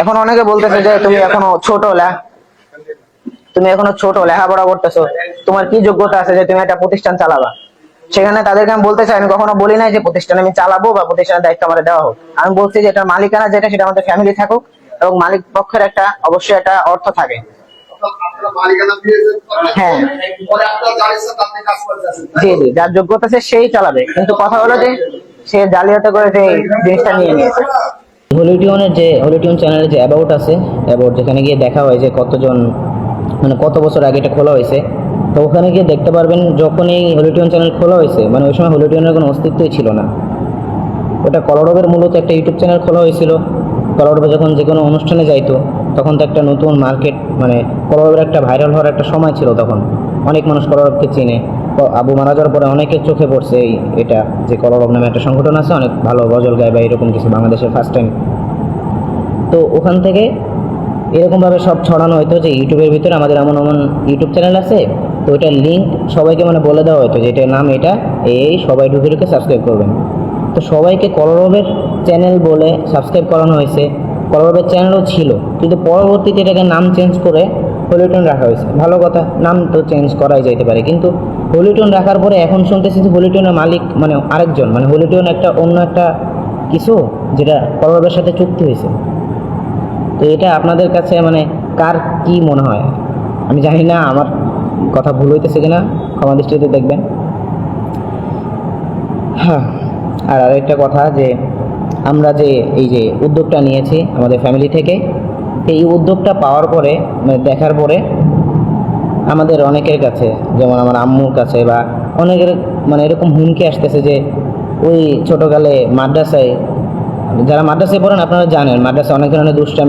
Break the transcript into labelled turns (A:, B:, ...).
A: এখন অনেকে বলতেছে যে তুমি এখনও ছোট, লে- তুমি এখনও ছোট, লেখাপড়া করতেছো। তোমার কি যোগ্যতা আছে যে তুমি একটা প্রতিষ্ঠান চালাবা? সেখানে তাদেরকে আমি বলতে চাই, আমি কখনো বলি নাই যে প্রতিষ্ঠান আমি চালাবো বা প্রতিষ্ঠানের দায়িত্ব আমার দেওয়া হোক। আমি বলছি যে এটার মালিকানা যেটা, সেটা আমাদের ফ্যামিলি থাকুক এবং মালিক পক্ষের একটা, অবশ্যই একটা অর্থ থাকে। হ্যাঁ।
B: যার
A: যোগ্যতা আছে সেই চালাবে। কিন্তু কথা হলো যে সে জালিয়াতি করে যে জিনিসটা নিয়ে নিয়েছে।
C: হলিটিউনের যে হলিটিউন চ্যানেলের যে অ্যাবাউট আছে অ্যাবাউট যেখানে গিয়ে দেখা হয় যে কতজন মানে কত বছর আগে এটা খোলা হয়েছে, তো ওখানে গিয়ে দেখতে পারবেন যখন এই হলিটিউন চ্যানেল খোলা হয়েছে মানে ওই সময় হলিটিউনের কোনো অস্তিত্বই ছিল না। ওটা কলরবের মূলত একটা ইউটিউব চ্যানেল খোলা হয়েছিল। কলরবে যখন যে কোনো অনুষ্ঠানে যাইতো, তখন তো একটা নতুন মার্কেট মানে কলরবের একটা ভাইরাল হওয়ার একটা সময় ছিল তখন। অনেক মানুষ কলরবকে চিনে। আবু মারা যাওয়ার পরে অনেকের চোখে পড়ছে এই এটা যে কলরব নামে একটা সংগঠন আছে, অনেক ভালো গজল গায় বা এরকম কিছু বাংলাদেশের ফার্স্ট টাইম তো ওখান থেকে এরকমভাবে সব ছড়ানো হতো যে ইউটিউবের ভিতরে আমাদের এমন এমন ইউটিউব চ্যানেল আছে, তো ওইটার লিঙ্ক সবাইকে মানে বলে দেওয়া হতো যে এটার নাম এটা, এই সবাই ঢুকে ঢুকে সাবস্ক্রাইব করবেন। তো সবাইকে কলরবের চ্যানেল বলে সাবস্ক্রাইব করানো হয়েছে। কলরবের চ্যানেলও ছিল, কিন্তু পরবর্তীতে এটাকে নাম চেঞ্জ করে হলিটন রাখা হয়েছে। ভালো কথা, নাম তো চেঞ্জ করাই যাইতে পারে, কিন্তু হলিটন রাখার পরে এখন শুনতেছি যে হলিটনের মালিক মানে আরেকজন মানে হলিটন একটা অন্য একটা কিছু যেটা কলরবের সাথে চুক্তি হয়েছে। তো এটা আপনাদের কাছে মানে কার কি মনে হয়? আমি জানি না, আমার কথা ভুল হইতেছে কিনা, ক্ষমা দৃষ্টিতে দেখবেন। হ্যাঁ আর আরেকটা কথা যে আমরা যে এই যে উদ্যোগটা নিয়েছি আমাদের ফ্যামিলি থেকে, এই উদ্যোগটা পাওয়ার পরে মানে দেখার পরে আমাদের অনেকের কাছে, যেমন আমার আম্মুর কাছে বা অনেকের মানে এরকম হুমকি আসতেছে যে ওই ছোটোকালে মাদ্রাসায়, যারা মাদ্রাসায় পড়েন আপনারা জানেন, মাদ্রাসায় অনেক ধরনের দুষ্টামি